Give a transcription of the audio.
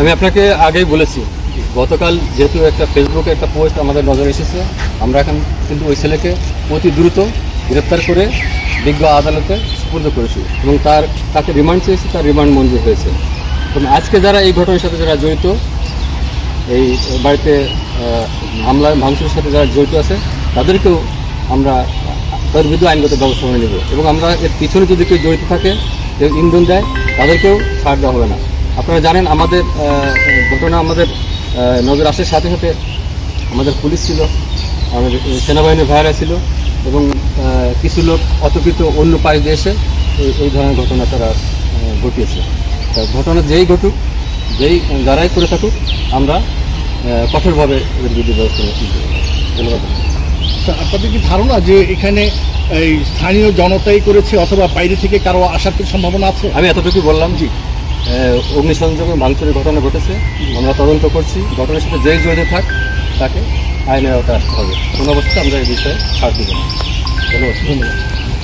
আমি আপনাকে আগেই বলেছি, গতকাল যেহেতু একটা ফেসবুকে একটা পোস্ট আমাদের নজরে এসেছে, আমরা এখন কিন্তু ওই ছেলেকে অতি দ্রুত গ্রেপ্তার করে বিজ্ঞ আদালতে সুপর্দ করেছি এবং তার, তাকে রিমান্ড চেয়েছি, তার রিমান্ড মঞ্জুর হয়েছে। এবং আজকে যারা এই ঘটনার সাথে যারা জড়িত, এই বাড়িতে হামলা ভাঙচুরের সাথে যারা জড়িত আছে, তাদেরকেও আমরা তার বিরুদ্ধে আইনগত ব্যবস্থা নেব। এবং আমরা এর পিছনে যদি কেউ জড়িত থাকে, কেউ ইন্ধন দেয়, তাদেরকেও ছাড় দেওয়া হবে না। আপনারা জানেন আমাদের ঘটনা আমাদের নজর আসার সাথে সাথে আমাদের পুলিশ ছিল আমাদের সেনাবাহিনীর ভাইরা ছিল এবং কিছু লোক অতর্কিত অন্য পাশ দিয়ে এসে এই- ধরনের ঘটনা তারা ঘটিয়েছে। ঘটনা যেই ঘটুক যেই যারাই করে থাকুক আমরা কঠোরভাবে এদের বিরুদ্ধে ব্যবস্থা নেব। ধন্যবাদ। আপনাদের কি ধারণা যে এখানে এই স্থানীয় জনতাই করেছে অথবা বাইরে থেকে কারও আসার কি সম্ভাবনা আছে? আমি এতটুকু বললাম জি। অগ্নিসংযোগ মাংসের ঘটনা ঘটেছে। আমরা তদন্ত করছি। ঘটনার সাথে যেই জড়িত থাক, তাকে আইনের আওতায় আসতে হবে। কোনো অবস্থায় আমরা এই বিষয়ে ছাড় দিব না। ধন্যবাদ ধন্যবাদ।